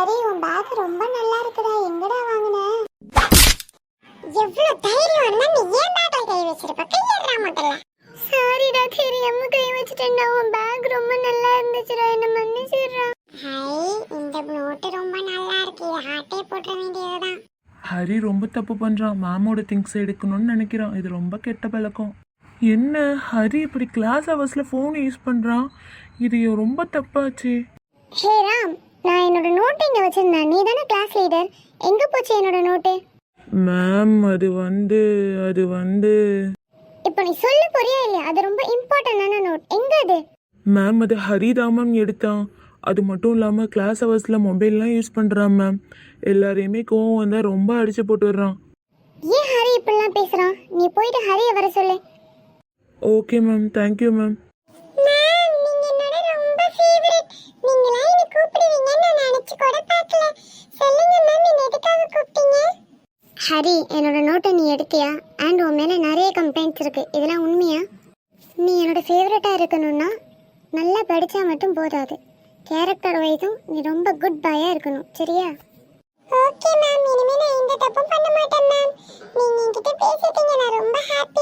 ஹரி உன் பேக் ரொம்ப நல்லா இருக்குடா. எங்கடா வாங்குன? எவ்வளவு தைரியம் இருந்தா நீ ஏன் பேக்ல கை வச்சிருப்ப? கையறா முதல்ல. சாரிடா தெரியாம கை வச்சிட்டேன்டா உன் பேக் ரொம்ப நல்லா இருந்துச்சுடா. என்ன மன்னிச்சிடுறா. ஹை இந்த நோட்டு ரொம்ப நல்லா இருக்கு. இது ஹார்ட்டே போட்ட வேண்டியதுதான். ஹரி ரொம்ப தப்பு பண்றான். மேமோட திங்ஸ் எடுக்கணும்னு நினைக்கிறான். இது ரொம்ப கெட்ட பழக்கம். என்ன? ஹரி இப்படி கிளாஸ் ஹவர்ஸ்ல ஃபோன் யூஸ் பண்றான்? இது ரொம்ப தப்பாச்சே. ஹே ராம் நான் என்னோட நோட்டு இங்க வச்சிருந்தேன். நீ தானே கிளாஸ் லீடர் எங்க போச்சு என்னோட நோட்டு மேம் அது வந்து அது வந்து. இப்போ நீ சொல்ல போறியா இல்லையா? அது ரொம்ப இம்பார்ட்டன்டான நோட் எங்க அது? மேம் அது ஹரி தான் மேம் எடுத்தான். அது மட்டும் இல்லாமல் கிளாஸ் ஹவர்ஸில் மொபைல்லாம் யூஸ் பண்ணுறான் மேம் எல்லாரையுமே கோவம் வந்தால் ரொம்ப அடிச்சு போட்டுடுறான் ஏன் ஹரி இப்படிலாம் பேசுறான்? நீ போயிட்டு ஹரியை வர சொல்லு. Okay ma'am thank you ma'am Hari என்னோட நோட்டை நீ எடுத்தியா? அண்ட் உன் மேலே நிறைய கம்ப்ளைண்ட்ஸ் இருக்குது இதெல்லாம் உண்மையா? நீ என்னோட ஃபேவரட்டாக இருக்கணும்னா நல்லா படித்தா மட்டும் போதாது. கேரக்டர் வைஸும் நீ ரொம்ப குட் பாயாக இருக்கணும். சரியா? ஓகே மேம் இனிமே நான் இந்த தப்பும் பண்ண மாட்டேன் மேம் நீங்க என்கிட்ட பேசிட்டீங்க நான் ரொம்ப ஹாப்பி